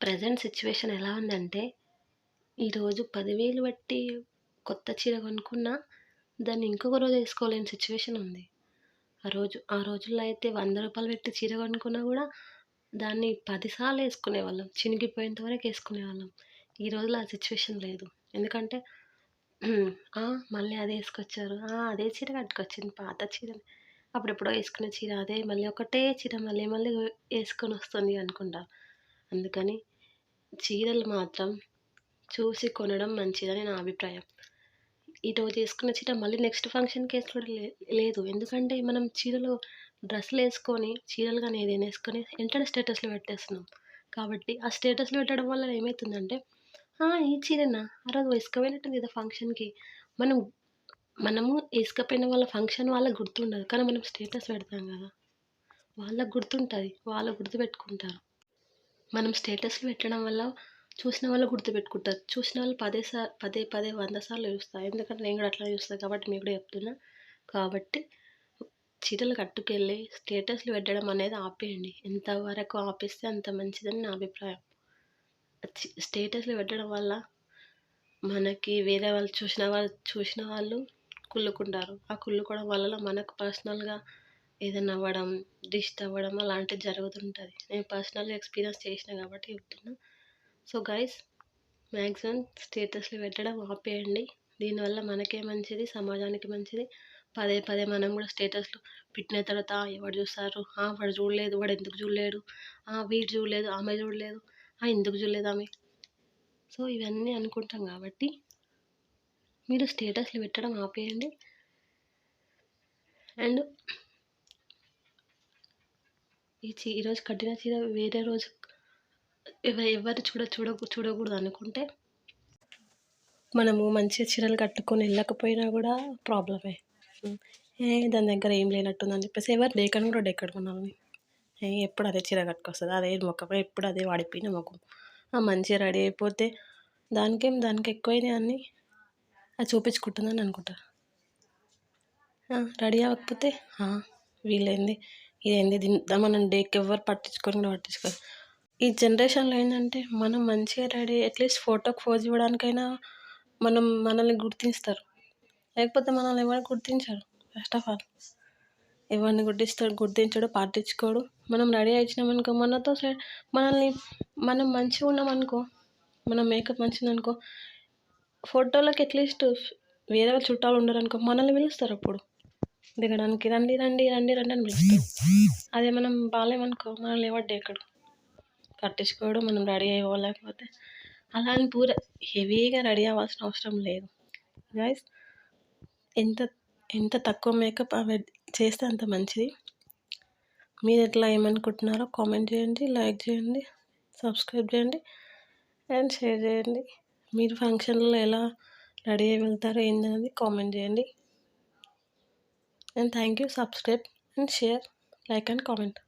Present situation ఎలా ఉందంటే ఈరోజు పదివేలు పెట్టి కొత్త చీర కొనుక్కున్నా దాన్ని ఇంకొక రోజు వేసుకోలేని సిచ్యువేషన్ ఉంది. ఆ రోజు ఆ రోజుల్లో అయితే వంద రూపాయలు పెట్టి చీర కొనుక్కున్నా కూడా దాన్ని పదిసార్లు వేసుకునే వాళ్ళం చినిగిపోయేంత వరకు వేసుకునే వాళ్ళం ఈ రోజుల్లో ఆ సిచ్యువేషన్ లేదు. ఎందుకంటే మళ్ళీ అదే వేసుకొచ్చారు. అదే చీర కట్టుకొచ్చింది పాత చీర. అప్పుడెప్పుడో వేసుకునే చీర అదే మళ్ళీ ఒకటే చీర మళ్ళీ మళ్ళీ వేసుకొని వస్తుంది అనుకుంటారు అందుకని చీరలు మాత్రం చూసి కొనడం మంచిదని నా అభిప్రాయం. ఈరోజు వేసుకున్న చీర మళ్ళీ నెక్స్ట్ ఫంక్షన్కి వేసుకోవడం లే లేదు. ఎందుకంటే మనం చీరలు డ్రెస్సులు వేసుకొని చీరలు కానీ ఏదైనా వేసుకొని వెంటనే స్టేటస్లో పెట్టేస్తున్నాం. కాబట్టి ఆ స్టేటస్లో పెట్టడం వల్ల ఏమవుతుందంటే ఈ చీరనా? ఆ రోజు వేసుకోపోయినట్టుంది కదా ఫంక్షన్కి మనం మనము వేసుకపోయిన వాళ్ళ ఫంక్షన్ వాళ్ళకి గుర్తుండదు. కానీ మనం స్టేటస్ పెడతాం కదా. వాళ్ళకు గుర్తుంటుంది. వాళ్ళు గుర్తుపెట్టుకుంటారు. మనం స్టేటస్లు పెట్టడం వల్ల చూసిన వాళ్ళు గుర్తుపెట్టుకుంటారు. చూసిన వాళ్ళు పదే సార్ పదే పదే వంద సార్లు చూస్తారు. ఎందుకంటే నేను కూడా అట్లా చూస్తాను కాబట్టి మీకు కూడా చెప్తున్నా. కాబట్టి చీరలు కట్టుకెళ్ళి స్టేటస్లు పెట్టడం అనేది ఆపేయండి. ఎంతవరకు ఆపేస్తే అంత మంచిదని నా అభిప్రాయం. చి- స్టేటస్లు పెట్టడం వల్ల మనకి వేరే వాళ్ళు చూసిన వాళ్ళు చూసిన వాళ్ళు కుళ్ళుకుంటారు. ఆ కుళ్ళుకోవడం వల్ల మనకు పర్సనల్గా ఏదైనా అవ్వడం డిస్ట్ అవ్వడం అలాంటివి జరుగుతుంటుంది. నేను పర్సనల్గా ఎక్స్పీరియన్స్ చేసిన కాబట్టి చెప్తున్నా. సో గైస్ మ్యాక్సిమం స్టేటస్లు పెట్టడం ఆపేయండి. దీనివల్ల మనకే మంచిది సమాజానికి మంచిది. పదే పదే మనం కూడా స్టేటస్లు పెట్టిన తర్వాత ఎవడు ఎవరు చూస్తారు? "ఆ, వాడు చూడలేదు వాడు ఎందుకు చూడలేడు? "ఆ, వీడు చూడలేదు ఆమె చూడలేదు "ఆ, ఎందుకు చూడలేదు ఆమె? సో ఇవన్నీ అనుకుంటాం కాబట్టి మీరు స్టేటస్లు పెట్టడం ఆపేయండి. అండ్ ఈ చీ ఈరోజు కట్టిన చీర వేరే రోజు ఎవరు చూడ చూడ చూడకూడదు అనుకుంటే మనము మంచిగా చీరలు కట్టుకొని వెళ్ళకపోయినా కూడా ప్రాబ్లమే. ఏ దాని దగ్గర ఏం లేనట్టుందని చెప్పేసి ఎవరు డేకని కూడా డెక్కడు ఏ ఎప్పుడు అదే చీర కట్టుకొస్తుంది అదే ముఖం ఎప్పుడు అదే వాడిపోయిన ముఖం. ఆ మంచిగా రెడీ అయిపోతే దానికేం దానికి ఎక్కువైనా అని అది చూపించుకుంటుందని అనుకుంటారు రెడీ అవ్వకపోతే వీలైంది. ఇదేంది? దీని మనం డేకి ఎవరు పట్టించుకొని కూడా పట్టించుకోరు. ఈ జనరేషన్లో ఏంటంటే మనం మంచిగా రెడీ అట్లీస్ట్ ఫోటోకి ఫోజ్ ఇవ్వడానికైనా మనం మనల్ని గుర్తిస్తారు లేకపోతే మనల్ని ఎవరు గుర్తించరు ఫస్ట్ ఆఫ్ ఆల్ ఎవరిని గుర్తిస్తాడు గుర్తించడు పట్టించుకోడు మనం రెడీ వచ్చినామనుకో మనతో మనల్ని మనం మంచిగా ఉన్నామనుకో మన మేకప్ మంచిదనుకో ఫోటోలకు అట్లీస్ట్ వేరే వాళ్ళ చుట్టాలు ఉండరు అనుకో మనల్ని పిలుస్తారు అప్పుడు. దిగడానికి. రండి రండి రండి రండి అని పిలుస్తారు. అదే మనం బాగాలేమనుకో మనం ఎవరు ఎక్కడ పట్టించుకోవడం మనం రెడీ అవ్వలేకపోతే అలా అని పూర హెవీగా రెడీ అవ్వాల్సిన అవసరం లేదు. గైస్ ఎంత ఎంత తక్కువ మేకప్ చేస్తే అంత మంచిది. మీరు ఎట్లా ఏమనుకుంటున్నారో కామెంట్ చేయండి లైక్ చేయండి సబ్స్క్రైబ్ చేయండి అండ్ షేర్ చేయండి. మీరు ఫంక్షన్లో ఎలా రెడీ అయ్యి వెళ్తారో ఏంటనేది కామెంట్ చేయండి. and thank you. Subscribe and share like and comment.